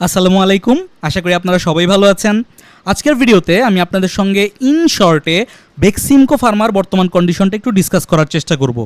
আসসালামু আলাইকুম। আশা করি আপনারা সবাই ভালো আছেন। আজকের ভিডিওতে আমি আপনাদের সঙ্গে ইন শর্টে বেক্সিমকো ফার্মার বর্তমান কন্ডিশনটা একটু ডিসকাস করার চেষ্টা করব।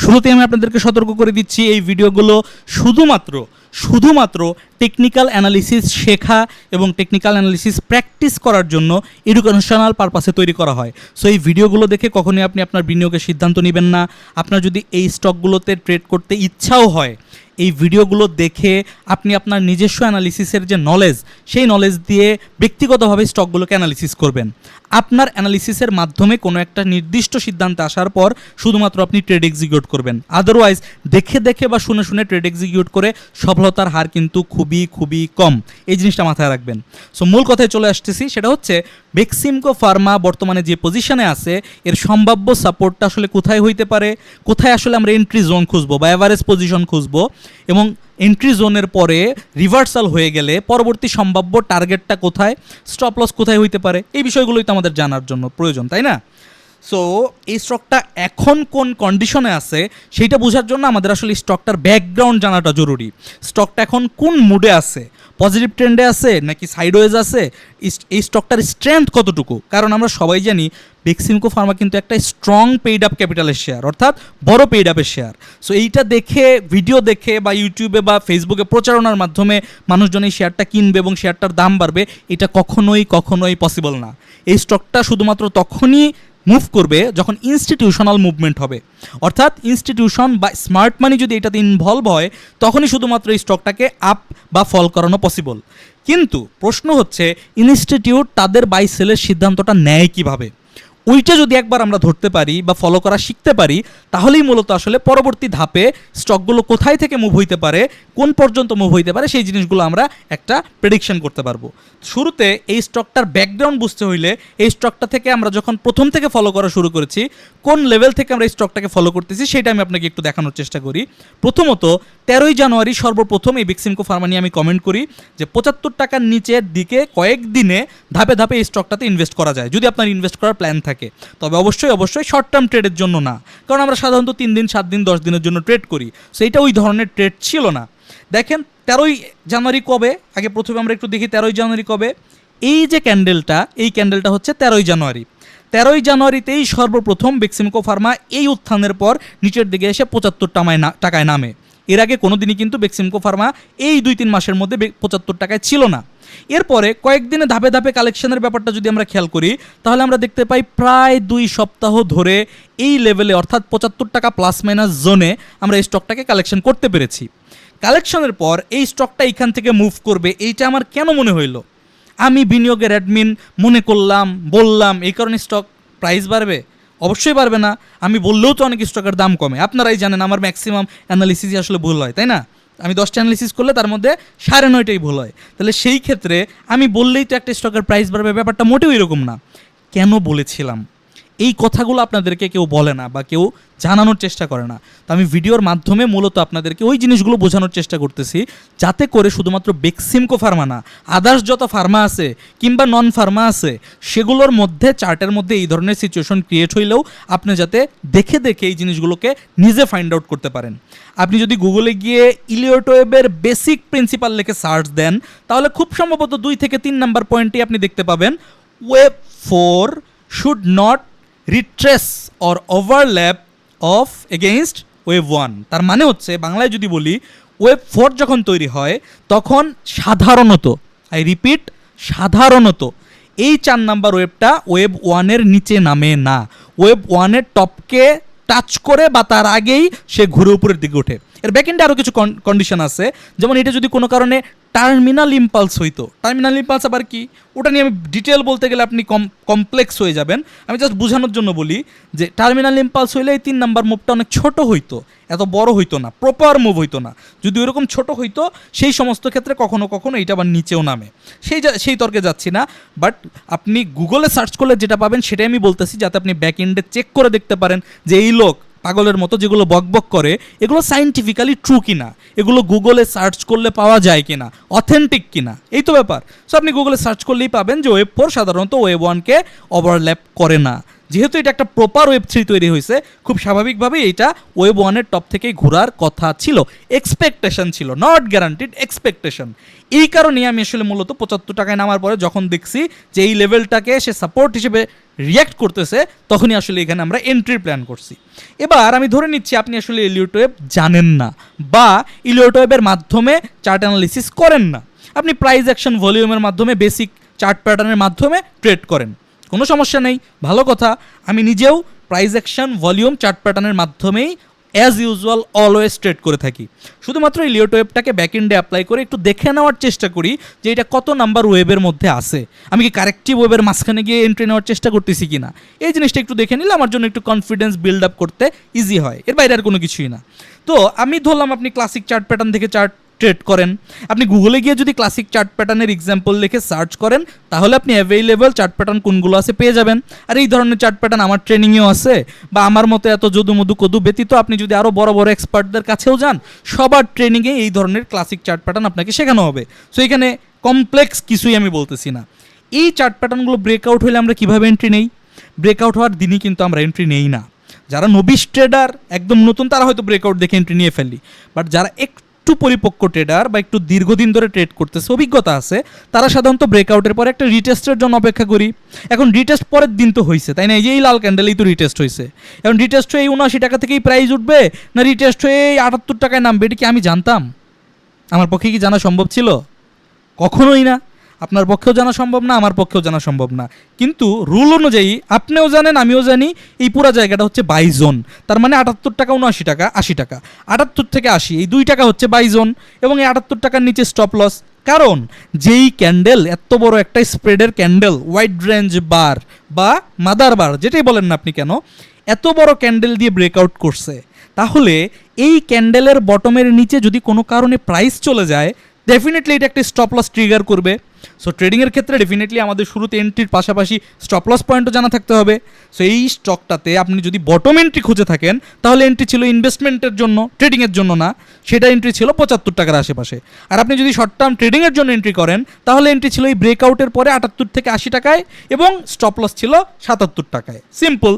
শুরুতে আমি আপনাদেরকে সতর্ক করে দিচ্ছি এই ভিডিওগুলো শুধুমাত্র শুধুমাত্র টেকনিক্যাল অ্যানালিসিস শেখা এবং টেকনিক্যাল অ্যানালিসিস প্র্যাকটিস করার জন্য এডুকেশনাল পারপাসে তৈরি করা হয়। সো এই ভিডিওগুলো দেখে কখনোই আপনি আপনার বিনিয়োগের সিদ্ধান্ত নেবেন না। আপনার যদি এই স্টকগুলোতে ট্রেড করতে ইচ্ছাও হয় এই ভিডিওগুলো দেখে আপনি আপনার নিজস্ব অ্যানালিসিসের যে নলেজ সেই নলেজ দিয়ে ব্যক্তিগতভাবে স্টকগুলোকে অ্যানালিসিস করবেন। আপনার অ্যানালিসিসের মাধ্যমে কোনো একটা নির্দিষ্ট সিদ্ধান্তে আসার পর শুধুমাত্র আপনি ট্রেড এক্সিকিউট করবেন। আদারওয়াইজ দেখে দেখে বা শুনে শুনে ট্রেড এক্সিকিউট করে সফলতার হার কিন্তু খুবই খুবই কম। এই জিনিসটা মাথায় রাখবেন। সো মূল কথায় চলে আসতেছি, সেটা হচ্ছে বেক্সিমকো ফার্মা বর্তমানে যে পজিশনে আছে, এর সম্ভাব্য সাপোর্টটা আসলে কোথায় হইতে পারে? কোথায় আসলে আমরা এন্ট্রি জোন খুঁজবো বা অ্যাভারেজ পজিশন খুঁজবো? এবং এন্ট্রি জোনের পরে রিভার্সাল হয়ে গেলে পরবর্তী সম্ভাব্য টার্গেটটা কোথায়? স্টপ লস কোথায় হইতে পারে? এই বিষয়গুলোই তো আমাদের জানার জন্য প্রয়োজন, তাই না? সো এই স্টকটা এখন কোন কন্ডিশনে আছে, সেইটা বোঝার জন্য আমাদের আসলে স্টকটার ব্যাকগ্রাউন্ড জানাটা জরুরি। স্টকটা এখন কোন মুডে আছে পজিটিভ ট্রেন্ডে আছে নাকি সাইডওয়েজ আছে? এই স্টকটার স্ট্রেংথ কতটুকু? কারণ আমরা সবাই জানি বেক্সিমকো ফার্মা কিন্তু একটা স্ট্রং পেইড আপ ক্যাপিটালের শেয়ার অর্থাৎ বড় পেইড আপের শেয়ার সো এইটা দেখে ভিডিও দেখে বা ইউটিউবে বা ফেসবুকে প্রচারণার মাধ্যমে মানুষজন এই শেয়ারটা কিনবে এবং শেয়ারটার দাম বাড়বে, এটা কখনোই কখনোই পসিবল না। এই স্টকটা শুধুমাত্র তখনই মুভ করবে যখন ইনস্টিটিউশনাল মুভমেন্ট হবে। অর্থাৎ ইনস্টিটিউশন বা স্মার্ট মানি যদি এটাতে ইনভলভ হয়, তখনই শুধুমাত্র এই স্টকটাকে আপ বা ফল করানো পসিবল কিন্তু প্রশ্ন হচ্ছে ইনস্টিটিউট তাদের বাই সেলের সিদ্ধান্তটা নেয় কীভাবে? ওইটা যদি একবার আমরা ধরতে পারি বা ফলো করা শিখতে পারি, তাহলেই মূলত আসলে পরবর্তী ধাপে স্টকগুলো কোথায় থেকে মুভ হইতে পারে, কোন পর্যন্ত মুভ হইতে পারে, সেই জিনিসগুলো আমরা একটা প্রেডিকশন করতে পারব। শুরুতে এই স্টকটার ব্যাকগ্রাউন্ড বুঝতে হইলে এই স্টকটা থেকে আমরা যখন প্রথম থেকে ফলো করা শুরু করেছি, কোন লেভেল থেকে আমরা এই স্টকটাকে ফলো করতেছি, সেটা আমি আপনাকে একটু দেখানোর চেষ্টা করি। প্রথমত, তেরোই জানুয়ারি সর্বপ্রথম এই বিক্সিমকো ফার্মা নিয়ে আমি কমেন্ট করি যে পঁচাত্তর টাকার নিচের দিকে কয়েকদিনে ধাপে ধাপে এই স্টকটাতে ইনভেস্ট করা যায়। যদি আপনার ইনভেস্ট করার প্ল্যান থাকে তবে অবশ্যই অবশ্যই শর্ট টার্ম ট্রেডের জন্য না। কারণ আমরা সাধারণত তিন দিন, সাত দিন, দশ দিনের জন্য ট্রেড করি। সো এইটা ওই ধরনের ট্রেড ছিল না। দেখেন, তেরোই জানুয়ারি কবে? আগে প্রথমে আমরা একটু দেখি, তেরোই জানুয়ারি কবে? এই যে ক্যান্ডেলটা এই ক্যান্ডেলটা হচ্ছে তেরোই জানুয়ারি। তেরোই জানুয়ারিতেই সর্বপ্রথম বেক্সিমকো ফার্মা এই উত্থানের পর নিচের দিকে এসে পঁচাত্তর টাকায় না, টাকায় নামে। এর আগে কোনো দিনই কিন্তু বেক্সিমকো ফার্মা এই দুই তিন মাসের মধ্যে পঁচাত্তর টাকায় ছিল না। এরপরে কয়েকদিনে ধাপে ধাপে কালেকশনের ব্যাপারটা যদি আমরা খেয়াল করি, তাহলে আমরা দেখতে পাই প্রায় দুই সপ্তাহ ধরে এই লেভেলে অর্থাৎ পঁচাত্তর টাকা প্লাস মাইনাস জোনে আমরা এই স্টকটাকে কালেকশন করতে পেরেছি। কালেকশনের পর এই স্টকটা এখান থেকে মুভ করবে, এইটা আমার কেন মনে হইল? আমি বিনিয়োগের অ্যাডমিন মনে করলাম, বললাম, এই কারণে স্টক প্রাইস বাড়বে? অবশ্যই পারবে না। আমি বললেও তো অনেক স্টকের দাম কমে। আপনারাই জানেন আমার ম্যাক্সিমাম অ্যানালিসিসই আসলে ভুল হয়, তাই না? আমি দশটা অ্যানালিসিস করলে তার মধ্যে সাড়ে নয়টাই ভুল হয়। তাহলে সেই ক্ষেত্রে আমি বললেই তো একটা স্টকের প্রাইস বাড়বে, ব্যাপারটা মোটেও এরকম না। কেন বলেছিলাম? এই কথাগুলো আপনাদেরকে কেউ বলে না বা কেউ জানানোর চেষ্টা করে না। তো আমি ভিডিওর মাধ্যমে মূলত আপনাদেরকে ওই জিনিসগুলো বোঝানোর চেষ্টা করতেছি, যাতে করে শুধুমাত্র বেক্সিমকো ফার্মা না, আদার্স যত ফার্মা আছে কিংবা নন ফার্মা আছে, সেগুলোর মধ্যে, চার্টের মধ্যে এই ধরনের সিচুয়েশন ক্রিয়েট হইলেও আপনি যাতে দেখে দেখে এই জিনিসগুলোকে নিজে ফাইন্ড আউট করতে পারেন। আপনি যদি গুগলে গিয়ে ইলিওটোয়েবের বেসিক প্রিন্সিপাল লিখে সার্চ দেন, তাহলে খুব সম্ভবত দুই থেকে তিন নাম্বার পয়েন্টে আপনি দেখতে পাবেন wave four should not retrace or overlap of against wave one তার মানে হচ্ছে, বাংলায় যদি বলি ওয়েব ফোর যখন তৈরি হয়, তখন সাধারণত আই রিপিট সাধারণত এই চার নাম্বার ওয়েবটা ওয়েব ওয়ানের নিচে নামে না। ওয়েব ওয়ানের টপকে টাচ করে বা তার আগেই সে ঘুরে উপরের দিকে ওঠে। এর ব্যাকেন্ডে আরও কিছু কন্ডিশন আছে। যেমন এটা যদি কোনো কারণে টার্মিনাল ইম্পালস হইতো। টার্মিনাল ইম্পালস আবার কি? ওটা নিয়ে আমি ডিটেল বলতে গেলে আপনি কম কমপ্লেক্স হয়ে যাবেন। আমি জাস্ট বোঝানোর জন্য বলি যে টার্মিনাল ইম্পালস হইলে এই তিন নাম্বার মুভটা অনেক ছোট হইতো। এত বড় হইতো না প্রপার মুভ হইতো না। যদি ওইরকম ছোট হইতো, সেই সমস্ত ক্ষেত্রে কখনো কখনো এইটা আবার নিচেও নামে। সেই সেই তর্কে যাচ্ছি না। বাট আপনি গুগলে সার্চ করলে যেটা পাবেন সেটাই আমি বলতেছি, যাতে আপনি ব্যাক এন্ডে চেক করে দেখতে পারেন যে এই লোক পাগলের মতো যেগুলো বকবক করে, এগুলো সাইন্টিফিক্যালি ট্রু কিনা? এগুলো গুগলে সার্চ করলে পাওয়া যায় কিনা? অথেন্টিক কিনা? এই তো ব্যাপার। সো আপনি গুগলে সার্চ করলেই পাবেন যে ওয়েব ফোর সাধারণত ওয়েব ওয়ানকে ওভারল্যাপ করে না। যেহেতু এটা একটা প্রপার ওয়েব থ্রি তৈরি হয়েছে, খুব স্বাভাবিকভাবেই এটা ওয়েব ওয়ানের টপ থেকেই ঘোরার কথা ছিল। এক্সপেকটেশন ছিল নট গ্যারান্টিড এক্সপেকটেশন এই কারণেই আমি আসলে মূলত পঁচাত্তর টাকায় নামার পরে যখন দেখছি যে এই লেভেলটাকে সে সাপোর্ট হিসেবে রিয়্যাক্ট করতেছে, তখনই আসলে এখানে আমরা এন্ট্রি প্ল্যান করছি। এবার আমি ধরে নিচ্ছি, আপনি আসলে ইলিওট জানেন না বা ইলিওট ওয়েবের মাধ্যমে চার্ট অ্যানালিসিস করেন না। আপনি প্রাইস অ্যাকশন ভলিউমের মাধ্যমে বেসিক চার্ট প্যাটার্নের মাধ্যমে ট্রেড করেন। কোনো সমস্যা নেই, ভালো কথা। আমি নিজেও প্রাইস অ্যাকশন ভলিউম চার্ট প্যাটার্নের মাধ্যমেই অ্যাজ ইউজুয়াল অলওয়েজ ট্রেড করে থাকি। শুধুমাত্র এই লিওট ওয়েবটাকে ব্যাক এন্ডে অ্যাপ্লাই করে একটু দেখে নেওয়ার চেষ্টা করি যে এটা কত নাম্বার ওয়েবের মধ্যে আছে। আমি কি কারেক্টিভ ওয়েবের মাঝখানে গিয়ে এন্ট্রি নেওয়ার চেষ্টা করতেছি কি না এই জিনিসটা একটু দেখে নিলে আমার জন্য একটু কনফিডেন্স বিল্ড আপ করতে ইজি হয়। এর বাইরে আর কোনো কিছুই না। তো আমি ধরলাম আপনি ক্লাসিক চার্ট প্যাটার্ন থেকে চার্ট ট্রেড করেন। আপনি গুগলে গিয়ে যদি ক্লাসিক চার্ট প্যাটার্নের এক্সাম্পল লিখে সার্চ করেন, তাহলে আপনি অ্যাভেলেবল চার্ট প্যাটার্ন কোনগুলো আছে পেয়ে যাবেন। আর এই ধরনের চার্ট প্যাটার্ন আমার ট্রেনিংয়েও আছে বা আমার মতো এত যদু মধু কদু ব্যতীত আপনি যদি আরও বড় বড় এক্সপার্টদের কাছেও যান, সবার ট্রেনিংয়ে এই ধরনের ক্লাসিক চার্ট প্যাটার্ন আপনাকে শেখানো হবে। সো এখানে কমপ্লেক্স কিছুই আমি বলতেছি না। এই চার্ট প্যাটার্নগুলো ব্রেকআউট হলে আমরা কীভাবে এন্ট্রি নেই? ব্রেকআউট হওয়ার দিনই কিন্তু আমরা এন্ট্রি নেই না। যারা নবিশ ট্রেডার একদম নতুন, তারা হয়তো ব্রেকআউট দেখে এন্ট্রি নিয়ে ফেললি। বাট যারা একটু পরিপক্ক ট্রেডার বা একটু দীর্ঘদিন ধরে ট্রেড করতেছে, অভিজ্ঞতা আছে। তারা সাধারণত ব্রেকআউটের পরে একটা রিটেস্টের জন্য অপেক্ষা করি। এখন রিটেস্ট পরের দিন তো হয়েছে তাই না? এই যে এই লাল ক্যান্ডেলেই তো রিটেস্ট হয়েছে এখন রিটেস্ট হয়ে এই উনআশি টাকা থেকেই প্রাইস উঠবে না রিটেস্ট হয়ে এই আটাত্তর টাকায় নামবে, এটা কি আমি জানতাম? আমার পক্ষে কি জানা সম্ভব ছিল? কখনোই না। আপনার পক্ষেও জানা সম্ভব না, আমার পক্ষেও জানা সম্ভব না। কিন্তু রুল অনুযায়ী, আপনিও জানেন, আমিও জানি, এই পুরো জায়গাটা হচ্ছে বাই জোন। তার মানে আটাত্তর টাকা উনআশি টাকা, আশি টাকা। আটাত্তর থেকে আশি, এই দুই টাকা হচ্ছে বাই জোন এবং এই আটাত্তর টাকার নিচে স্টপ লস কারণ যেই ক্যান্ডেল এত বড় একটা স্প্রেডের ক্যান্ডেল হোয়াইট রেঞ্জ বার বা মাদার বার যেটাই বলেন না আপনি কেন, এত বড় ক্যান্ডেল দিয়ে ব্রেকআউট করছে। তাহলে এই ক্যান্ডেলের বটমের নিচে যদি কোনো কারণে প্রাইস চলে যায় ডেফিনেটলি এটা একটা স্টপ লস ট্রিগার করবে। সো ট্রেডিংয়ের ক্ষেত্রে ডেফিনেটলি আমাদের শুরুতে এন্ট্রির পাশাপাশি স্টপ লস পয়েন্টও জানা থাকতে হবে। সো এই স্টকটাতে আপনি যদি বটম এন্ট্রি খুঁজে থাকেন, তাহলে এন্ট্রি ছিল ইনভেস্টমেন্টের জন্য ট্রেডিংয়ের জন্য না। সেটা এন্ট্রি ছিল পঁচাত্তর টাকার আশেপাশে। আর আপনি যদি শর্ট টার্ম ট্রেডিংয়ের জন্য এন্ট্রি করেন, তাহলে এন্ট্রি ছিল এই ব্রেকআউটের পরে আটাত্তর থেকে আশি টাকায় এবং স্টপ লস ছিল সাতাত্তর টাকায়। সিম্পল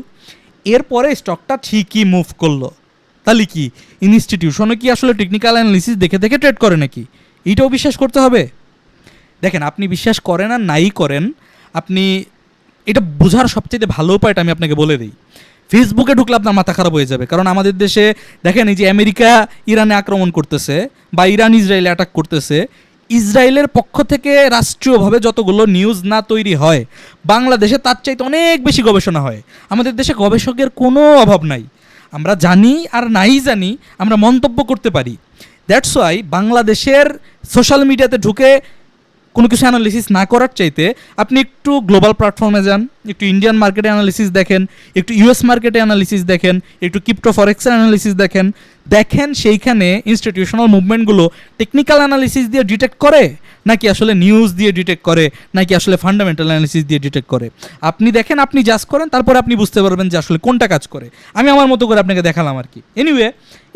এরপরে স্টকটা ঠিকই মুভ করল। তাহলে কি? ইনস্টিটিউশনে কি আসলে টেকনিক্যাল অ্যানালিসিস দেখে দেখে ট্রেড করে নাকি? এইটাও বিশ্বাস করতে হবে। দেখেন, আপনি বিশ্বাস করেন আর নাই করেন, আপনি, এটা বোঝার সবচেয়ে ভালো উপায়টা আমি আপনাকে বলে দিই। ফেসবুকে ঢুকলে আপনার মাথা খারাপ হয়ে যাবে, কারণ আমাদের দেশে, দেখেন এই যে আমেরিকা, ইরানে আক্রমণ করতেছে বা ইরান, ইসরায়েলে অ্যাটাক করতেছে, ইসরায়েলের পক্ষ থেকে রাষ্ট্রীয়ভাবে যতগুলো নিউজ না তৈরি হয়, বাংলাদেশে তার চাইতে অনেক বেশি গবেষণা হয়। আমাদের দেশে গবেষকের কোনো অভাব নাই। আমরা জানি আর নাই জানি, আমরা মন্তব্য করতে পারি। দ্যাটস ওয়াই বাংলাদেশের সোশ্যাল মিডিয়াতে ঢুকে কোনো কিছু অ্যানালিসিস না করার চাইতে আপনি একটু গ্লোবাল প্ল্যাটফর্মে যান, একটু ইন্ডিয়ান মার্কেটে অ্যানালিসিস দেখেন, একটু ইউএস মার্কেটে অ্যানালিসিস দেখেন, একটু ক্রিপ্টো ফরেক্সের অ্যানালিসিস দেখেন দেখেন সেইখানে ইনস্টিটিউশনাল মুভমেন্টগুলো টেকনিক্যাল অ্যানালিসিস দিয়ে ডিটেক্ট করে নাকি আসলে নিউজ দিয়ে ডিটেক্ট করে, নাকি আসলে ফান্ডামেন্টাল অ্যানালিসিস দিয়ে ডিটেক্ট করে? আপনি দেখেন, আপনি জাজ করেন, তারপর আপনি বুঝতে পারবেন যে আসলে কোনটা কাজ করে। আমি আমার মতো করে আপনাকে দেখালাম আর কি। এনিওয়ে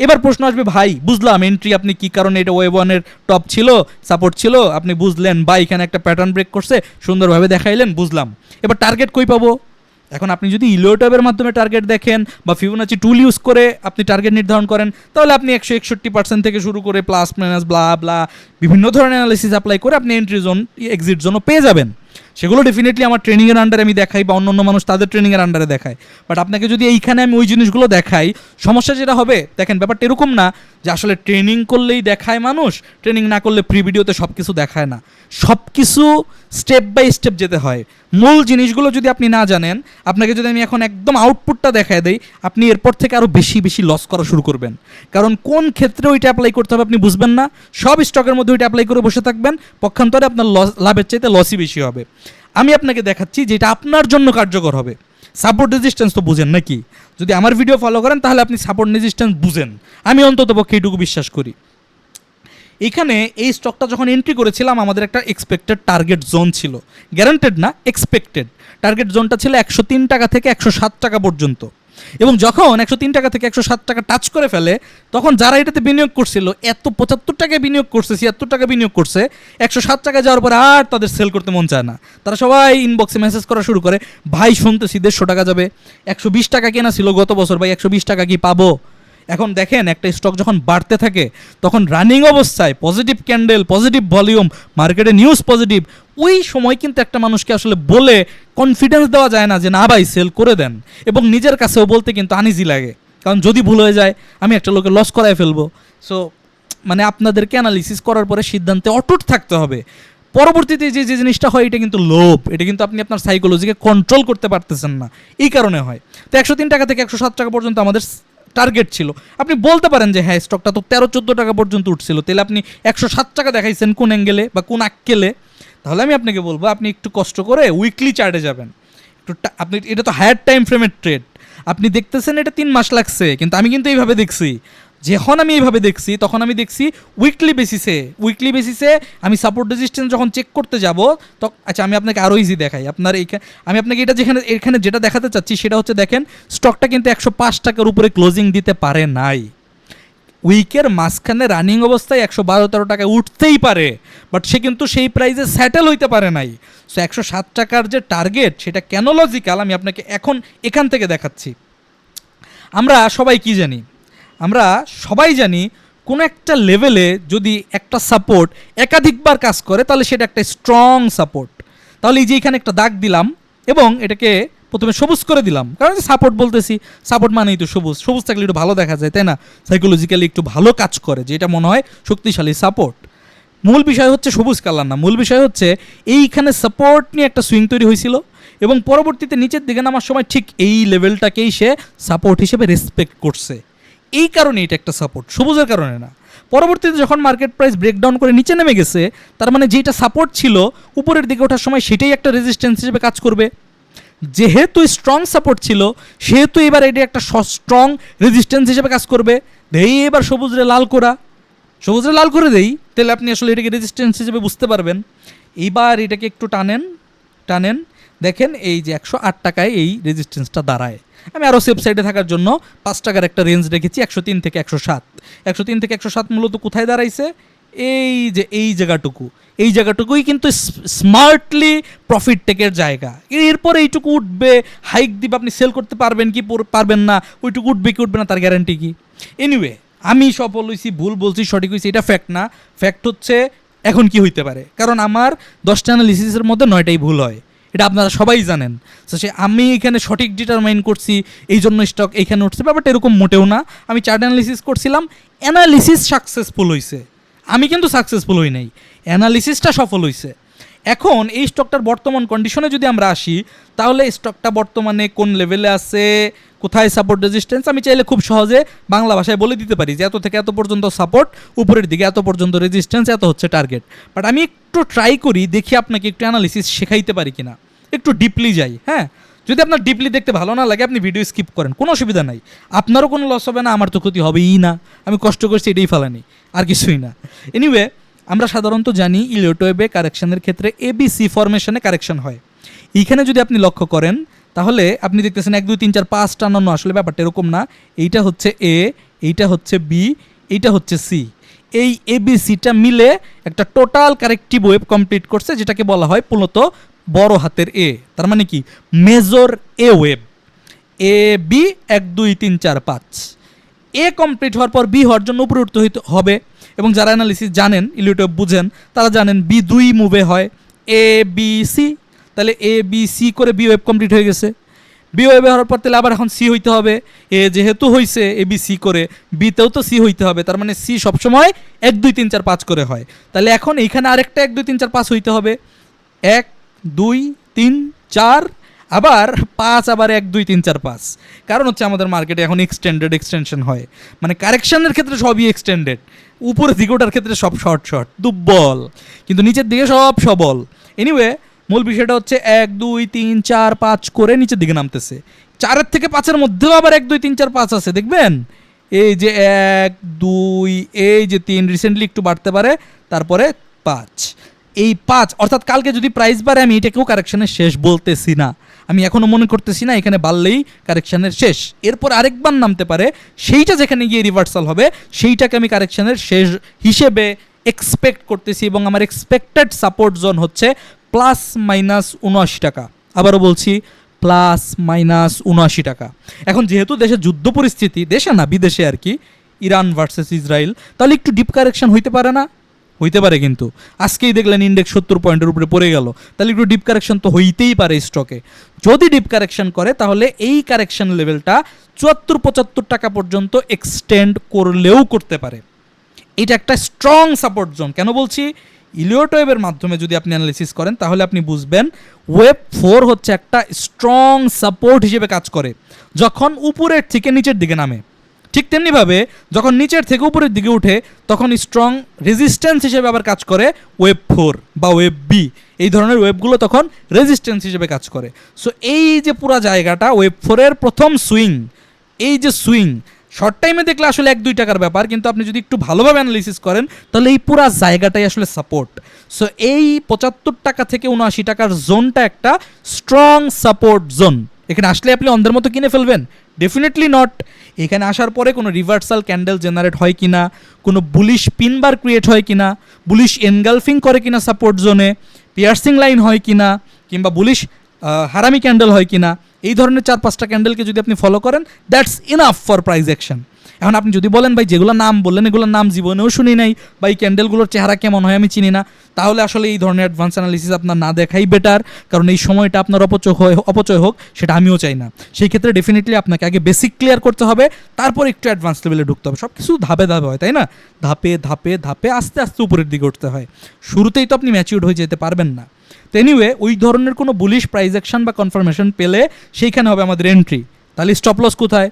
এবার প্রশ্ন আসবে, ভাই, বুঝলাম এন্ট্রি আপনি কি কারণে এটা ওয়েব ওয়ানের টপ ছিল সাপোর্ট ছিল? আপনি বুঝলেন, বা এখানে একটা প্যাটার্ন ব্রেক করছে, সুন্দরভাবে দেখাইলেন, বুঝলাম। এবার টার্গেট কই পাবো? এখন আপনি যদি ইলোটাবের মাধ্যমে টার্গেট দেখেন বা ফিবোনাচি টুল ইউজ করে আপনি টার্গেট নির্ধারণ করেন, তাহলে আপনি একশো একষট্টি পার্সেন্ট থেকে শুরু করে প্লাস মাইনাস ব্লা ব্লা বিভিন্ন ধরনের অ্যানালিসিস অ্যাপ্লাই করে আপনি এন্ট্রি জোন এক্সিট জোনও পেয়ে যাবেন। সেগুলো ডেফিনেটলি আমার ট্রেনিংয়ের আন্ডারে আমি দেখাই বা অন্য অন্য মানুষ তাদের ট্রেনিংয়ের আন্ডারে দেখায়। বাট আপনাকে যদি এইখানে আমি ওই জিনিসগুলো দেখাই, সমস্যা যেটা হবে, দেখেন ব্যাপারটা এরকম না যে আসলে ট্রেনিং করলেই দেখায় মানুষ ট্রেনিং না করলে প্রি ভিডিওতে সব কিছু দেখায় না। সব কিছু স্টেপ বাই স্টেপ যেতে হয়। মূল জিনিসগুলো যদি আপনি না জানেন, আপনাকে যদি আমি এখন একদম আউটপুটটা দেখায় দেই, আপনি এরপর থেকে আরও বেশি বেশি লস করা শুরু করবেন। কারণ কোন ক্ষেত্রে ওইটা অ্যাপ্লাই করতে হবে আপনি বুঝবেন না। সব স্টকের মধ্যে ওইটা অ্যাপ্লাই করে বসে থাকবেন। পক্ষান্তরে আপনার লস লাভের চাইতে লসই বেশি হবে। আমি আপনাকে দেখাচ্ছি যেটা আপনার জন্য কার্যকর হবে। সাপোর্ট রেজিস্ট্যান্স তো বুঝেন নাকি? যদি আমার ভিডিও ফলো করেন, তাহলে আপনি সাপোর্ট রেজিস্ট্যান্স বুঝেন। আমি অন্তত পক্ষে এইটুকু বিশ্বাস করি। এখানে এই স্টকটা যখন এন্ট্রি করেছিলাম, আমাদের একটা এক্সপেক্টেড টার্গেট জোন ছিল। গ্যারান্টেড না এক্সপেক্টেড টার্গেট জোনটা ছিল একশো তিন টাকা থেকে একশো সাত টাকা পর্যন্ত। এবং যখন একশো তিন টাকা থেকে একশো সাত টাকা টাচ করে ফেলে, তখন যারা এটাতে বিনিয়োগ করছিল, এত পঁচাত্তর টাকায় বিনিয়োগ করছে, ছিয়াত্তর টাকা বিনিয়োগ করছে, একশো সাত টাকায় যাওয়ার পরে আর তাদের সেল করতে মন চায় না। তারা সবাই ইনবক্সে মেসেজ করা শুরু করে, ভাই, শুনতেছি দেড়শো টাকা যাবে, একশো বিশ টাকা কেনা ছিল গত বছর, ভাই, একশো বিশ টাকা কি পাবো? এখন দেখেন, একটা স্টক যখন বাড়তে থাকে, তখন রানিং অবস্থায় পজিটিভ ক্যান্ডেল পজিটিভ ভলিউম মার্কেটে নিউজ পজিটিভ ওই সময় কিন্তু একটা মানুষকে আসলে বলে কনফিডেন্স দেওয়া যায় না যে, না ভাই সেল করে দেন। এবং নিজের কাছেও বলতে কিন্তু আনিজি লাগে। কারণ যদি ভুল হয়ে যায়, আমি একটা লোকে লস করায় ফেলব। সো মানে আপনাদেরকে অ্যানালিসিস করার পরে সিদ্ধান্তে অটুট থাকতে হবে। পরবর্তীতে যে যে জিনিসটা হয়, এটা কিন্তু লোভ। এটা কিন্তু আপনি আপনার সাইকোলজিকে কন্ট্রোল করতে পারতেছেন না। এই কারণে হয়। তো একশো তিন টাকা থেকে একশো সাত টাকা পর্যন্ত আমাদের টার্গেট ছিল। আপনি বলতে পারেন যে হ্যাঁ স্টকটা তো তেরো, চোদ্দ টাকা পর্যন্ত উঠছিল। তাহলে আপনি একশো সাত টাকা দেখাইছেন কোন অ্যাঙ্গেলে বা কোন আক্কেলে। তাহলে আমি আপনাকে বলব, আপনি একটু কষ্ট করে উইকলি চার্টে যাবেন। একটু আপনি, এটা তো হায়ার টাইম ফ্রেমের ট্রেড আপনি দেখতেছেন এটা তিন মাস লাগছে, কিন্তু আমি কিন্তু এইভাবে দেখছি। যখন আমি এইভাবে দেখছি, তখন আমি দেখছি উইকলি বেসিসে উইকলি বেসিসে আমি সাপোর্ট রেজিস্ট্যান্স যখন চেক করতে যাব, তো আচ্ছা আমি আপনাকে আরও ইজি দেখাই। আপনার এইখানে আমি আপনাকে এটা যেখানে, এখানে যেটা দেখাতে চাচ্ছি, সেটা হচ্ছে দেখেন স্টকটা কিন্তু একশো পাঁচ টাকার উপরে ক্লোজিং দিতে পারে নাই। উইকের মাঝখানে রানিং অবস্থায় একশো বারো তেরো টাকায় উঠতেই পারে বাট সে কিন্তু সেই প্রাইজে স্যাটেল হইতে পারে নাই। সো একশো সাত টাকার যে টার্গেট সেটা কেন লজিক্যাল আমি আপনাকে এখন এখান থেকে দেখাচ্ছি। আমরা সবাই কি জানি? আমরা সবাই জানি কোনো একটা লেভেলে যদি একটা সাপোর্ট একাধিকবার কাজ করে, তাহলে সেটা একটা স্ট্রং সাপোর্ট তাহলে এই যে এখানে একটা দাগ দিলাম, এবং এটাকে প্রথমে সবুজ করে দিলাম। কারণ সাপোর্ট বলতেছি সাপোর্ট মানেই তো সবুজ। সবুজ থাকলে একটু ভালো দেখা যায়, তাই না? সাইকোলজিক্যালি একটু ভালো কাজ করে যেটা মনে হয় শক্তিশালী সাপোর্ট মূল বিষয় হচ্ছে সবুজ কালার না। মূল বিষয় হচ্ছে এইখানে সাপোর্ট নিয়ে একটা সুইং তৈরি হয়েছিল এবং পরবর্তীতে নিচের দিকে নামার সময় ঠিক এই লেভেলটাকেই সে সাপোর্ট হিসেবে রেসপেক্ট করছে। এই কারণে এটা একটা সাপোর্ট সবুজের কারণে না। পরবর্তীতে যখন মার্কেট প্রাইস ব্রেকডাউন করে নিচে নেমে গেছে, তার মানে যেটা সাপোর্ট ছিল, উপরের দিকে ওঠার সময় সেটাই একটা রেজিস্ট্যান্স হিসেবে কাজ করবে। যেহেতু স্ট্রং সাপোর্ট ছিল, সেহেতু এবার এটা একটা স্ট্রং রেজিস্ট্যান্স হিসেবে কাজ করবে। দেই এবার সবুজরে লাল করা। সবুজরে লাল করে দেই, তাহলে আপনি আসলে এটাকে রেজিস্ট্যান্স হিসেবে বুঝতে পারবেন। এইবার এটাকে একটু টানেন টানেন। দেখেন এই যে একশো আট টাকায় এই রেজিস্ট্যান্সটা দাঁড়ায়। আমি আরও সেফ সাইডে থাকার জন্য পাঁচ টাকার একটা রেঞ্জ রেখেছি, একশো তিন থেকে একশো সাত। একশো তিন থেকে একশো সাত মূলত কোথায় দাঁড়াইছে? এই যে, এই জায়গাটুকু। এই জায়গাটুকুই কিন্তু স্মার্টলি প্রফিট টেকের জায়গা। এরপরে এইটুকু উঠবে হাইক দিবে, আপনি সেল করতে পারবেন কি পারবেন না, ওইটুকু উঠবে কি, উঠবে না, তার গ্যারান্টি কি? এনিওয়ে আমি সফল হয়েছি ভুল বলছি, সঠিক হয়েছি এটা ফ্যাক্ট না। ফ্যাক্ট হচ্ছে, এখন কি হইতে পারে? কারণ আমার দশটা অ্যানালিসিসের মধ্যে নয়টাই ভুল হয়। এটা আপনারা সবাই জানেন। তো সে, আমি এখানে সঠিক ডিটারমাইন করছি এই জন্য স্টক এইখানে উঠছে ব্যাপারটা এরকম মোটেও না। আমি চার্ট অ্যানালিসিস করছিলাম অ্যানালিসিস সাকসেসফুল হয়েছে আমি কিন্তু সাকসেসফুল হই নাই। অ্যানালিসিসটা সফল হয়েছে এখন এই স্টকটার বর্তমান কন্ডিশনে যদি আমরা আসি, তাহলে স্টকটা বর্তমানে কোন লেভেলে আছে, কোথায় সাপোর্ট রেজিস্ট্যান্স আমি চাইলে খুব সহজে বাংলা ভাষায় বলে দিতে পারি যে এত থেকে এত পর্যন্ত সাপোর্ট উপরের দিকে এত পর্যন্ত রেজিস্ট্যান্স এত হচ্ছে টার্গেট বাট আমি একটু ট্রাই করি, দেখি আপনাকে একটু অ্যানালিসিস শেখাইতে পারি কিনা। একটু ডিপলি যাই হ্যাঁ? যদি আপনার ডিপলি দেখতে ভালো না লাগে, আপনি ভিডিও স্কিপ করেন, কোনো অসুবিধা নাই। আপনারও কোনো লস হবে না, আমার তো ক্ষতি হবেই না। আমি কষ্ট করছি, এটাই ফেলানি, আর কিছুই না। এনিওয়ে আমরা সাধারণত জানি ইলিওটোয়েবে কারেকশনের ক্ষেত্রে এবিসি ফরমেশনে কারেকশন হয়। এইখানে যদি আপনি লক্ষ্য করেন, তাহলে আপনি দেখতেছেন এক, দুই, তিন, চার, পাঁচ টানানো আসলে ব্যাপারটা এরকম না। এইটা হচ্ছে এ এইটা হচ্ছে বি এইটা হচ্ছে সি এই এবিসিটা মিলে একটা টোটাল কারেক্টিভ ওয়েব কমপ্লিট করছে, যেটাকে বলা হয় মূলত বড় হাতের এ তার মানে কি? Major A wave A B এক, দুই, তিন, চার, পাঁচ। এ কমপ্লিট হওয়ার পর বি হওয়ার জন্য উপরে উঠতে হবে। এবং যারা অ্যানালিসিস জানেন ইলিউটিভ বুঝেন, তারা জানেন বি দুই মুভে হয় এ বি সি তাহলে এ বি সি করে বি ওয়েব কমপ্লিট হয়ে গেছে। বি ওয়েবে হওয়ার পর তাহলে আবার এখন সি হইতে হবে। এ যেহেতু হইছে এ বি সি করে বিতেও তো সি হইতে হবে। তার মানে সি সবসময় এক, দুই, তিন, চার, পাঁচ করে হয়। তাহলে এখন এইখানে আরেকটা এক, দুই, তিন, চার, পাঁচ হইতে হবে। এক, দুই, তিন, চার আবার পাঁচ, আবার এক, দুই, তিন, চার, পাঁচ। কারণ হচ্ছে আমাদের মার্কেটে এখন এক্সটেন্ডেড এক্সটেনশন হয়। মানে কারেকশনের ক্ষেত্রে সবই এক্সটেন্ডেড উপরে দিকে ওঠার ক্ষেত্রে সব শর্ট শর্ট দুর্বল। কিন্তু নিচের দিকে সব সবল। এনিওয়ে মূল বিষয়টা হচ্ছে এক, দুই, তিন, চার, পাঁচ করে নিচের দিকে নামতেছে। চারের থেকে পাঁচের মধ্যেও আবার এক, দুই, তিন, চার, পাঁচ আছে, দেখবেন? এই যে এক, দুই, এই যে তিন রিসেন্টলি একটু বাড়তে পারে, তারপরে পাঁচ। এই পাঁচ, অর্থাৎ কালকে যদি প্রাইস বাড়ে, আমি এটাকেও কারেকশনের শেষ বলতেছি না। আমি এখনও মনে করতেছি না, এখানে বাড়লেই কারেকশানের শেষ। এরপর আরেকবার নামতে পারে, সেইটা যেখানে গিয়ে রিভার্সাল হবে, সেইটাকে আমি কারেকশানের শেষ হিসেবে এক্সপেক্ট করতেছি এবং আমার এক্সপেক্টেড সাপোর্ট জোন হচ্ছে প্লাস মাইনাস উনআশি টাকা। আবারও বলছি প্লাস মাইনাস উনআশি টাকা। এখন যেহেতু দেশে যুদ্ধ পরিস্থিতি, দেশে না, বিদেশে আর কি, ইরান ভার্সেস ইসরায়েল, তাহলে একটু ডিপ কারেকশন হইতে পারে না? হইতে পারে কিন্তু। আজকেই দেখলেন ইন্ডেক্স সত্তর পয়েন্টের উপরে পড়ে গেল। তাহলে একটু ডিপ কারেকশন তো হইতেই পারে স্টকে যদি ডিপ কারেকশন করে, তাহলে এই কারেকশন লেভেলটা চুয়াত্তর, পঁচাত্তর টাকা পর্যন্ত এক্সটেন্ড করলেও করতে পারে। এটা একটা স্ট্রং সাপোর্ট জোন কেন বলছি? ইলিওট ওয়েবের মাধ্যমে যদি আপনি অ্যানালিসিস করেন, তাহলে আপনি বুঝবেন ওয়েব ফোর হচ্ছে একটা স্ট্রং সাপোর্ট হিসেবে কাজ করে, যখন উপরের থেকে নিচের দিকে নামে। ঠিক তেমনিভাবে যখন নিচের থেকে উপরের দিকে উঠে, তখন স্ট্রং রেজিস্ট্যান্স হিসেবে আবার কাজ করে ওয়েব ফোর বা ওয়েব বি এই ধরনের ওয়েবগুলো তখন রেজিস্ট্যান্স হিসেবে কাজ করে। সো এই যে পুরা জায়গাটা ওয়েব ফোরের প্রথম সুইং এই যে সুইং শর্ট টাইমে দেখলে আসলে এক দুই টাকার ব্যাপার, কিন্তু আপনি যদি একটু ভালোভাবে অ্যানালিসিস করেন, তাহলে এই পুরো জায়গাটাই আসলে সাপোর্ট সো এই পঁচাত্তর টাকা থেকে উনআশি টাকার জোনটা একটা স্ট্রং সাপোর্ট জোন এখানে আসলে আপনি অন্ধের মতো কিনে ফেলবেন। ডেফিনেটলি নট এখানে আসার পরে কোনো রিভার্সাল ক্যান্ডেল জেনারেট হয় কি না কোনো বুলিশ পিনবার ক্রিয়েট হয় কি না বুলিশ এনগালফিং করে কি না সাপোর্ট জোনে পিয়ার্সিং লাইন হয় কি না কিংবা বুলিশ হারামি ক্যান্ডেল হয় কি না এই ধরনের চার পাঁচটা ক্যান্ডেলকে যদি আপনি ফলো করেন that's enough for price action এখন আপনি যদি বলেন, ভাই যেগুলো নাম বললেন, এগুলোর নাম জীবনেও শুনি নাই। বা এই ক্যান্ডেলগুলোর চেহারা কেমন হয় আমি চিনি না। তাহলে আসলে এই ধরনের অ্যাডভান্স অ্যানালিসিস আপনার না দেখাই বেটার কারণ এই সময়টা আপনার অপচয় হয়, অপচয় হোক, সেটা আমিও চাই না। সেই ক্ষেত্রে ডেফিনেটলি আপনাকে আগে বেসিক ক্লিয়ার করতে হবে, তারপর একটু অ্যাডভান্স লেভেলে ঢুকতে হবে। সব কিছু ধাপে ধাপে হয়, তাই না? ধাপে ধাপে ধাপে আস্তে আস্তে উপরের দিকে উঠতে হয়। শুরুতেই তো আপনি ম্যাচিউর্ড হয়ে যেতে পারবেন না। তো এনিওয়ে ওই ধরনের কোনো বুলিশ প্রাইজ অ্যাকশন বা কনফার্মেশন পেলে সেইখানে হবে আমাদের এন্ট্রি তাহলে স্টপ লস কোথায়?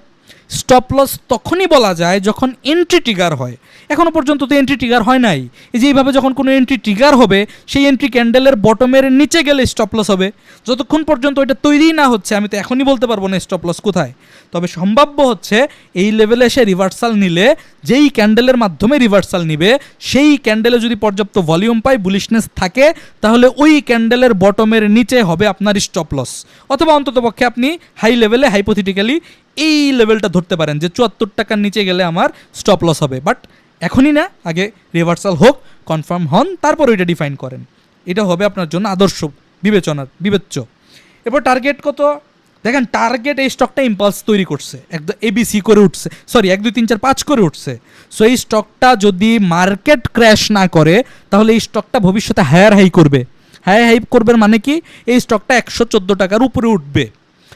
স্টপ লস তখনই বলা যায় যখন এন্ট্রি ট্রিগার হয়। এখনও পর্যন্ত তো এন্ট্রি ট্রিগার হয় নাই। এই যে এইভাবে যখন কোনো এন্ট্রি ট্রিগার হবে, সেই এন্ট্রি ক্যান্ডেলের বটমের নিচে গেলে স্টপ লস হবে। যতক্ষণ পর্যন্ত ওইটা তৈরি না হচ্ছে, আমি তো এখনই বলতে পারব না স্টপ লস কোথায়। তবে সম্ভাব্য হচ্ছে, এই লেভেলে সে রিভার্সাল নিলে, যেই ক্যান্ডেলের মাধ্যমে রিভার্সাল নিবে, সেই ক্যান্ডেলে যদি পর্যাপ্ত ভলিউম পায় বুলিশনেস থাকে, তাহলে ওই ক্যান্ডেলের বটমের নিচে হবে আপনার স্টপ লস অথবা অন্ততপক্ষে আপনি হাই লেভেলে হাইপোথেটিক্যালি এই লেভেলটা ধরতে পারেন যে চুয়াত্তর টাকার নিচে গেলে আমার স্টপ লস হবে। বাট এখনই না, আগে রিভার্সাল হোক কনফার্ম হন, তারপর ওইটা ডিফাইন করেন। এটা হবে আপনার জন্য আদর্শ বিবেচনার, বিবেচ্য। এরপর টার্গেট কত? দেখেন টার্গেট এই স্টকটা ইম্পালস তৈরি করছে। একদম এবিসি করে উঠছে। সরি এক, দুই, তিন, চার, পাঁচ করে উঠছে। সো এই স্টকটা যদি মার্কেট ক্র্যাশ না করে, তাহলে এই স্টকটা ভবিষ্যতে হায়ার হাই করবে। হায়ার হাই করবে মানে কি? এই স্টকটা একশো চোদ্দ টাকার উপরে উঠবে।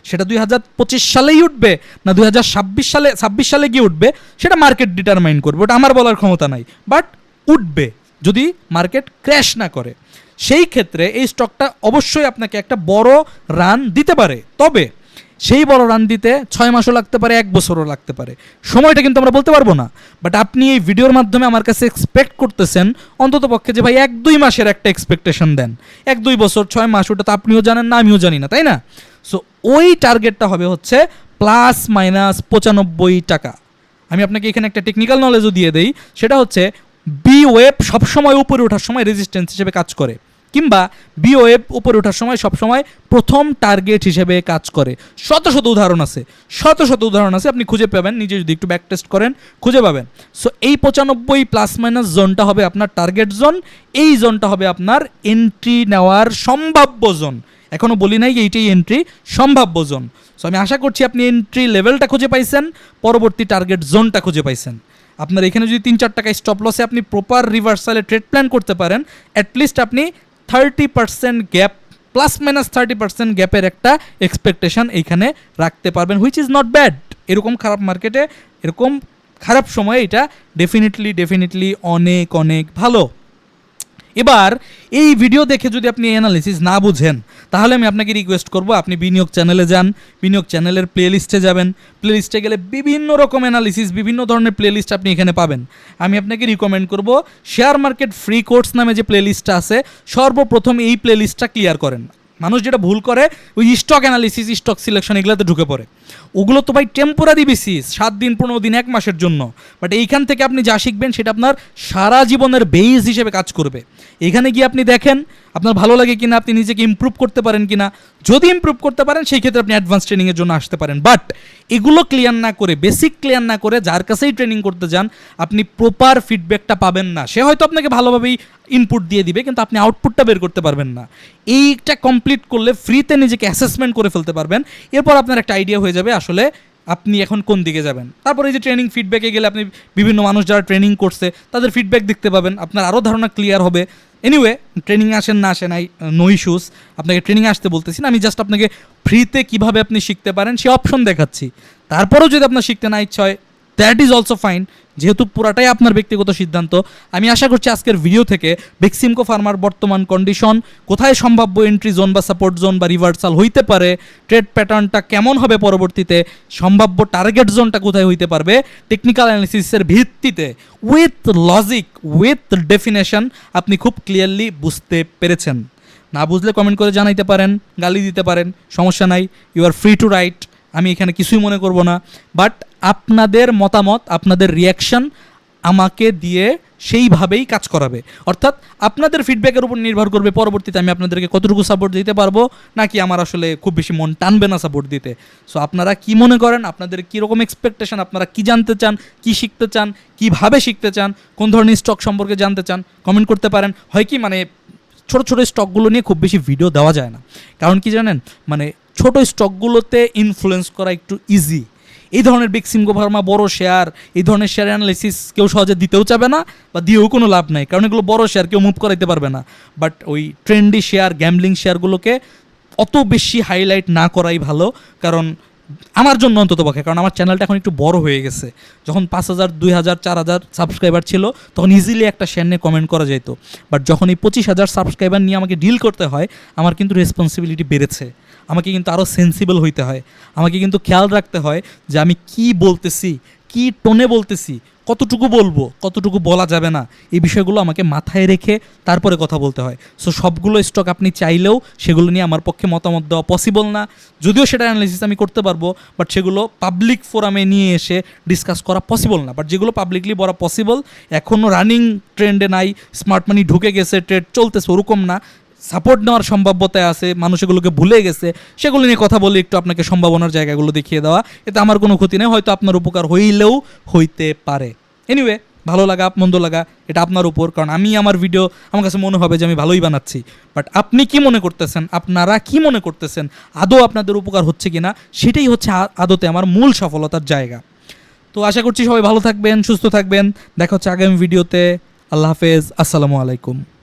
সেটা দুই হাজার পঁচিশ সালেই উঠবে না দুই হাজার ছাব্বিশ সালে ছাব্বিশ সালে গিয়ে উঠবে, সেটা মার্কেট ডিটারমাইন করবে। ওটা আমার বলার ক্ষমতা নাই। বাট উঠবে, যদি মার্কেট ক্র্যাশ না করে। সেই ক্ষেত্রে এই স্টকটা অবশ্যই আপনাকে একটা বড় রান দিতে পারে। তবে সেই বড় রান দিতে ছয় মাসও লাগতে পারে, এক বছরও লাগতে পারে। সময়টা কিন্তু আমরা বলতে পারব না। বাট আপনি এই ভিডিওর মাধ্যমে আমার কাছে এক্সপেক্ট করতেছেন, অন্তত পক্ষে যে ভাই এক দুই মাসের একটা এক্সপেকটেশন দেন। এক দুই বছর, ছয় মাস, ওটা তো আপনিও জানেন না, আমিও জানি না, তাই না? সো ওই টার্গেটটা হবে হচ্ছে প্লাস মাইনাস পঁচানব্বই টাকা। আমি আপনাকে এখানে একটা টেকনিক্যাল নলেজও দিয়ে দেই, সেটা হচ্ছে বি ওয়েব সবসময় উপরে ওঠার সময় রেজিস্ট্যান্স হিসেবে কাজ করে। কিংবা বিওএফ উপরে ওঠার সময় সবসময় প্রথম টার্গেট হিসেবে কাজ করে। শত শত উদাহরণ আছে। শত শত উদাহরণ আছে, আপনি খুঁজে পাবেন। নিজে যদি একটু ব্যাক টেস্ট করেন, খুঁজে পাবেন। সো এই পঁচানব্বই প্লাস মাইনাস জোনটা হবে আপনার টার্গেট জোন এই জোনটা হবে আপনার এন্ট্রি নেওয়ার সম্ভাব্য জোন এখনও বলি নাই, এইটাই এন্ট্রি সম্ভাব্য জোন সো আমি আশা করছি আপনি এন্ট্রি লেভেলটা খুঁজে পাইছেন, পরবর্তী টার্গেট জোনটা খুঁজে পাইছেন। আপনার এখানে যদি তিন চার টাকা স্টপ লসে আপনি প্রপার রিভার্সালে ট্রেড প্ল্যান করতে পারেন অ্যাটলিস্ট আপনি thirty percent gap plus minus thirty percent গ্যাপের একটা এক্সপেকটেশন এইখানে রাখতে পারবেন হুইচ ইজ নট ব্যাড এরকম খারাপ মার্কেটে এরকম খারাপ সময়ে এটা ডেফিনেটলি ডেফিনেটলি অনেক অনেক ভালো। এবার এই ভিডিও দেখে যদি আপনি অ্যানালিসিস না বুঝেন, তাহলে আমি আপনাকে রিকোয়েস্ট করব, আপনি বিনিয়োগ চ্যানেলে যান, বিনিয়োগ চ্যানেলের প্লেলিস্টে যাবেন প্লেলিস্টে গেলে বিভিন্ন রকম অ্যানালিসিস বিভিন্ন ধরনের প্লেলিস্ট আপনি এখানে পাবেন। আমি আপনাকে রিকমেন্ড করব শেয়ার মার্কেট ফ্রি কোর্স নামে যে প্লেলিস্টটা আছে, সর্বপ্রথম এই প্লেলিস্টটা ক্লিয়ার করেন। মানুষ যেটা ভুল করে, ওই স্টক অ্যানালিসিস স্টক সিলেকশন এগুলোতে ঢুকে পড়ে। ওগুলো তো ভাই টেম্পোরারি বেসিস সাত দিন, পনেরো দিন, এক মাসের জন্য। বাট এইখান থেকে আপনি যা শিখবেন, সেটা আপনার সারা জীবনের বেইস হিসেবে কাজ করবে। এখানে গিয়ে আপনি দেখেন আপনার ভালো লাগে কিনা, আপনি নিজেকে ইমপ্রুভ করতে পারেন কিনা, যদি ইমপ্রুভ করতে পারেন, সেই ক্ষেত্রে আপনি অ্যাডভান্স ট্রেনিংয়ের জন্য আসতে পারেন। বাট এগুলো ক্লিয়ার না করে বেসিক ক্লিয়ার না করে, যার কাছেই ট্রেনিং করতে যান, আপনি প্রপার ফিডব্যাকটা পাবেন না। সে হয়তো আপনাকে ভালোভাবেই ইনপুট দিয়ে দিবে, কিন্তু আপনি আউটপুটটা বের করতে পারবেন না। এইটা কমপ্লিট করলে ফ্রিতে নিজেকে অ্যাসেসমেন্ট করে ফেলতে পারবেন। এরপর আপনার একটা আইডিয়া হয়ে যাবে আসলে আপনি এখন কোন দিকে যাবেন? তারপরে এই যে ট্রেনিং ফিডব্যাকে গেলে আপনি বিভিন্ন মানুষ যারা ট্রেনিং করছে, তাদের ফিডব্যাক দেখতে পাবেন। আপনার আরও ধারণা ক্লিয়ার হবে। এনিওয়ে ট্রেনিং আসেন না আসেন আই নো ইস্যুস আপনাকে ট্রেনিং আসতে বলতেছি না, আমি জাস্ট আপনাকে ফ্রিতে কীভাবে আপনি শিখতে পারেন, সে অপশন দেখাচ্ছি। তারপরেও যদি আপনার শিখতে না ইচ্ছা হয় দ্যাট ইজ অলসো ফাইন যেহেতু পুরাটাই আপনার ব্যক্তিগত সিদ্ধান্ত, আমি আশা করছি আজকের ভিডিও থেকে বেক্সিমকো ফার্মার বর্তমান কন্ডিশন কোথায় সম্ভাব্য এন্ট্রি জোন বা সাপোর্ট জোন বা রিভার্সাল হইতে পারে ট্রেড প্যাটার্নটা কেমন হবে পরবর্তীতে, সম্ভাব্য টার্গেট জোনটা কোথায় হইতে পারবে টেকনিক্যাল অ্যানালিসিসের ভিত্তিতে উইথ লজিক উইথ ডেফিনেশন আপনি খুব ক্লিয়ারলি বুঝতে পেরেছেন। না বুঝলে কমেন্ট করে জানাইতে পারেন, গালি দিতে পারেন, সমস্যা নাই you are free to write আমি এখানে কিছুই মনে করব না। বাট আপনাদের মতামত, আপনাদের রিয়াকশন আমাকে দিয়ে সেইভাবেই কাজ করাবে। অর্থাৎ আপনাদের ফিডব্যাকের উপর নির্ভর করবে পরবর্তীতে আমি আপনাদেরকে কতটুকু সাপোর্ট দিতে পারব, নাকি আমার আসলে খুব বেশি মন টানবে না সাপোর্ট দিতে। সো আপনারা কি মনে করেন? আপনাদের কীরকম এক্সপেকটেশন আপনারা কি জানতে চান? কি শিখতে চান? কীভাবে শিখতে চান? কোন ধরনের স্টক সম্পর্কে জানতে চান? কমেন্ট করতে পারেন। হয় কি মানে ছোট ছোট স্টকগুলো নিয়ে খুব বেশি ভিডিও দেওয়া যায় না। কারণ কি জানেন? মানে ছোট স্টকগুলোতে ইনফ্লুয়েন্স করা একটু ইজি এই ধরনের বিগ সিমগো ফার্মা বড় শেয়ার এই ধরনের শেয়ার অ্যানালিসিস কেউ সহজে দিতেও চাবে না বা দিয়েও কোনো লাভ নাই, কারণ এগুলো বড় শেয়ার কেউ মুভ করাইতে পারবে না। বাট ওই ট্রেন্ডি শেয়ার গ্যামলিং শেয়ারগুলোকে অত বেশি হাইলাইট না করাই ভালো, কারণ আমার জন্য অন্তত পক্ষে, কারণ আমার চ্যানেলটা এখন একটু বড় হয়ে গেছে। যখন পাঁচ হাজার, দুই হাজার, চার হাজার সাবস্ক্রাইবার ছিল, তখন ইজিলি একটা শেয়ার নিয়ে কমেন্ট করা যেত বাট যখন এই পঁচিশ হাজার সাবস্ক্রাইবার নিয়ে আমাকে ডিল করতে হয়, আমার কিন্তু রেসপন্সিবিলিটি বেড়েছে। আমাকে কিন্তু আরও সেন্সিবল হইতে হয়। আমাকে কিন্তু খেয়াল রাখতে হয় যে আমি কি বলতেছি, কি টোনে বলতেছি, কতটুকু বলব, কতটুকু বলা যাবে না, এই বিষয়গুলো আমাকে মাথায় রেখে তারপরে কথা বলতে হয়। সো সবগুলো স্টক আপনি চাইলেও সেগুলো নিয়ে আমার পক্ষে মতামত দেওয়া পসিবল না। যদিও সেটা অ্যানালিসিস আমি করতে পারব বাট সেগুলো পাবলিক ফোরামে নিয়ে এসে ডিসকাস করা পসিবল না। বাট যেগুলো পাবলিকলি বলা পসিবল এখনও রানিং ট্রেন্ডে নাই স্মার্ট মানি ঢুকে গেছে ট্রেড চলতেছে, ওরকম না। সাপোর্ট নেওয়ার সম্ভাব্যতায় আছে, মানুষ এগুলোকে ভুলে গেছে, সেগুলো নিয়ে কথা বলে, একটু আপনাকে সম্ভাবনার জায়গাগুলো দেখিয়ে দেওয়া। এতে আমার কোনো ক্ষতি নেই, হয়তো আপনার উপকার হইলেও হইতে পারে। এনিওয়ে ভালো লাগা, মন্দ লাগা, এটা আপনার উপর, কারণ আমি আমার ভিডিও আমার কাছে মনে হবে যে আমি ভালোই বানাচ্ছি। বাট আপনি কি মনে করতেছেন, আপনারা কি মনে করতেছেন, আদৌ আপনাদের উপকার হচ্ছে কিনা, সেটাই হচ্ছে আদতে আমার মূল সফলতার জায়গা। তো আশা করছি সবাই ভালো থাকবেন, সুস্থ থাকবেন। দেখা হচ্ছে আগামী ভিডিওতে আল্লাহ হাফেজ, আসসালামু আলাইকুম।